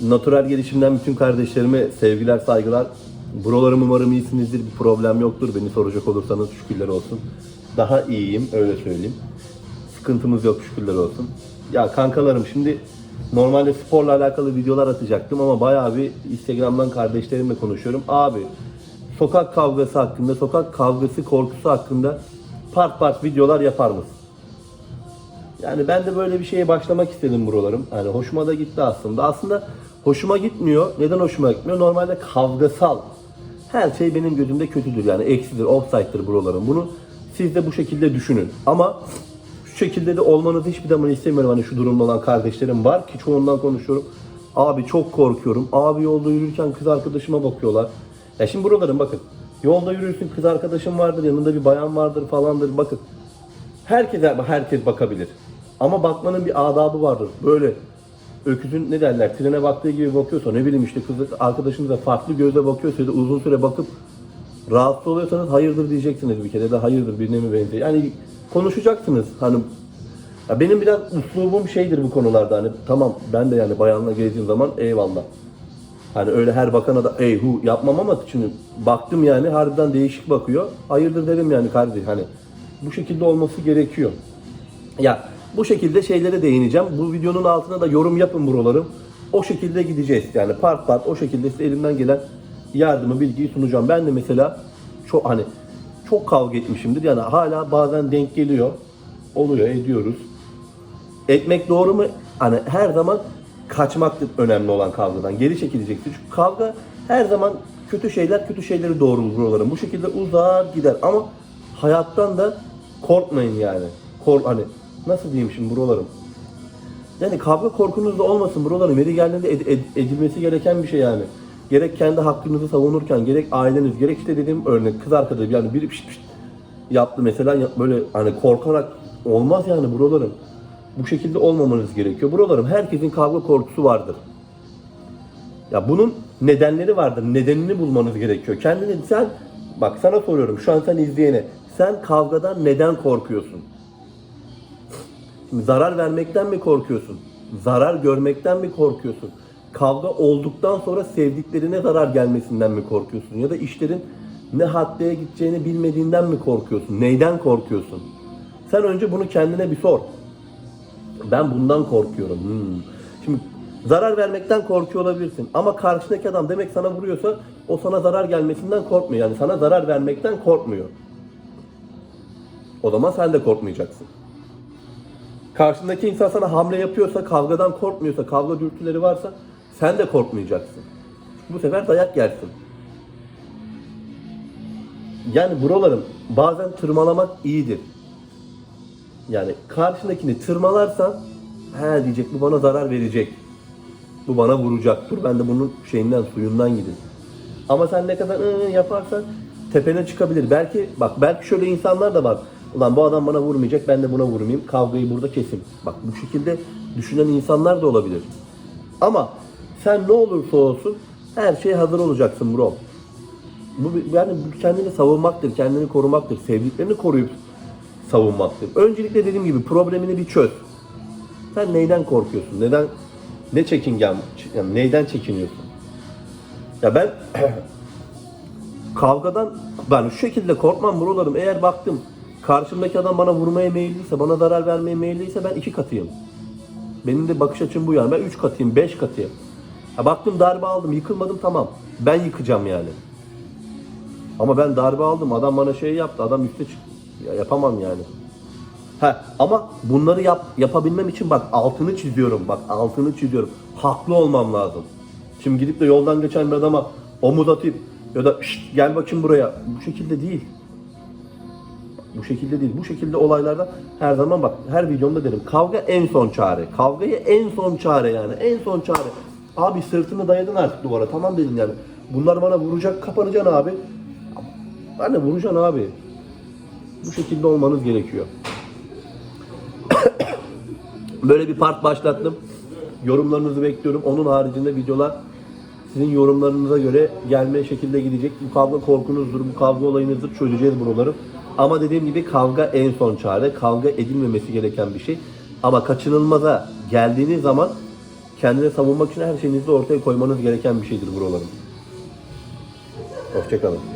Natural gelişimden bütün kardeşlerime sevgiler, saygılar. Buralarım umarım iyisinizdir. Bir problem yoktur. Beni soracak olursanız şükürler olsun. Daha iyiyim, öyle söyleyeyim. Sıkıntımız yok şükürler olsun. Ya kankalarım şimdi normalde sporla alakalı videolar atacaktım ama bayağı bir Instagram'dan kardeşlerimle konuşuyorum. Abi sokak kavgası hakkında, sokak kavgası korkusu hakkında part part videolar yapar mısın? Yani ben de böyle bir şeye başlamak istedim buralarım. Yani hoşuma da gitti aslında. Aslında hoşuma gitmiyor. Neden hoşuma gitmiyor? Normalde kavgasal. Her şey benim gözümde kötüdür yani eksidir, offside'dır buralarım. Bunu siz de bu şekilde düşünün. Ama şu şekilde de olmanızı hiçbir zaman istemiyorum. Hani şu durumda olan kardeşlerim var ki çoğundan konuşuyorum. Abi çok korkuyorum. Abi yolda yürürken kız arkadaşıma bakıyorlar. Ya şimdi buralarım bakın. Yolda yürürsün kız arkadaşım vardır, yanında bir bayan vardır falandır. Bakın Herkese herkes bakabilir. Ama bakmanın bir adabı vardır. Böyle öküzün ne derler trene baktığı gibi bakıyorsa ne bileyim işte kız arkadaşınıza farklı gözle bakıyorsa ya da uzun süre bakıp rahatsız oluyorsanız hayırdır diyeceksiniz bir kere da hayırdır birine mi benziyor. Yani konuşacaksınız. Hani ya benim biraz uslubum şeydir bu konularda hani tamam ben de yani bayanla gezdiğim zaman eyvallah. Hani öyle her bakana da ey hu yapmam ama şimdi baktım yani harbiden değişik bakıyor. Hayırdır dedim yani kardeş hani bu şekilde olması gerekiyor. Ya bu şekilde şeylere değineceğim. Bu videonun altına da yorum yapın buralarım. O şekilde gideceğiz yani part part o şekilde size elimden gelen yardımı bilgiyi sunacağım. Ben de mesela çok hani çok kavga etmişimdir. Yani hala bazen denk geliyor. Oluyor ediyoruz. Etmek doğru mu? Hani her zaman kaçmaktır önemli olan kavgadan. Geri çekilecektir. Çünkü kavga her zaman kötü şeyler kötü şeyleri doğrulur buraların. Bu şekilde uzar gider ama hayattan da korkmayın yani. Kork hani nasıl diyeyim şimdi buralarım? Yani kavga korkunuz da olmasın buralarım. Yeri geldiğinde ed- ed- edilmesi gereken bir şey yani. Gerek kendi hakkınızı savunurken, gerek aileniz, gerek işte dediğim örnek kız arkadaşı yani biri pişt pişt yaptı mesela böyle hani korkarak olmaz yani buralarım. Bu şekilde olmamanız gerekiyor. Buralarım herkesin kavga korkusu vardır. Ya bunun nedenleri vardır. Nedenini bulmanız gerekiyor. Kendini sen bak sana soruyorum şu an sen izleyene sen kavgadan neden korkuyorsun? Zarar vermekten mi korkuyorsun? Zarar görmekten mi korkuyorsun? Kavga olduktan sonra sevdiklerine zarar gelmesinden mi korkuyorsun? Ya da işlerin ne haddeye gideceğini bilmediğinden mi korkuyorsun? Neyden korkuyorsun? Sen önce bunu kendine bir sor. Ben bundan korkuyorum. Hmm. Şimdi zarar vermekten korkuyor olabilirsin. Ama karşındaki adam demek sana vuruyorsa o sana zarar gelmesinden korkmuyor. Yani sana zarar vermekten korkmuyor. O zaman sen de korkmayacaksın. Karşındaki insan sana hamle yapıyorsa, kavgadan korkmuyorsa, kavga dürtüleri varsa sen de korkmayacaksın. Bu sefer dayak yersin. Yani buralarım bazen tırmalamak iyidir. Yani karşındakini tırmalarsan he diyecek bu bana zarar verecek. Bu bana vuracak. Dur ben de bunun şeyinden suyundan gideyim. Ama sen ne kadar ı, yaparsan tepene çıkabilir. Belki bak belki şöyle insanlar da var. Ulan bu adam bana vurmayacak ben de buna vurmayayım. Kavgayı burada kesin. Bak bu şekilde düşünen insanlar da olabilir. Ama sen ne olursa olsun her şeye hazır olacaksın bro. Bu yani kendini savunmaktır, kendini korumaktır, sevdiklerini koruyup savunmaktır. Öncelikle dediğim gibi problemini bir çöz. Sen neyden korkuyorsun? Neden ne çekingen yani neyden çekiniyorsun? Ya ben kavgadan ben şu şekilde korkmam buralarım. Eğer baktım karşımdaki adam bana vurmaya meyilliyse, bana zarar vermeye meyilliyse ben iki katıyım. Benim de bakış açım bu yani. Ben üç katıyım, beş katıyım. Ha baktım darbe aldım, yıkılmadım tamam. Ben yıkacağım yani. Ama ben darbe aldım, adam bana şey yaptı, adam üstte çık. Ya yapamam yani. Ha ama bunları yap, yapabilmem için bak altını çiziyorum, bak altını çiziyorum. Haklı olmam lazım. Şimdi gidip de yoldan geçen bir adama omuz atıp ya da "Şşt, gel bakayım buraya. Bu şekilde değil. Bu şekilde değil. Bu şekilde olaylarda her zaman bak her videomda derim kavga en son çare. Kavgayı en son çare yani. En son çare. Abi sırtını dayadın artık duvara. Tamam dedim yani. Bunlar bana vuracak kapanacaksın abi. Ben de vuracaksın abi. Bu şekilde olmanız gerekiyor. Böyle bir part başlattım. Yorumlarınızı bekliyorum. Onun haricinde videolar sizin yorumlarınıza göre gelme şekilde gidecek. Bu kavga korkunuzdur, bu kavga olayınızdır. Çözeceğiz buraları. Ama dediğim gibi kavga en son çare. Kavga edilmemesi gereken bir şey. Ama kaçınılmaza geldiğiniz zaman kendini savunmak için her şeyinizi ortaya koymanız gereken bir şeydir buralarım. Hoşçakalın.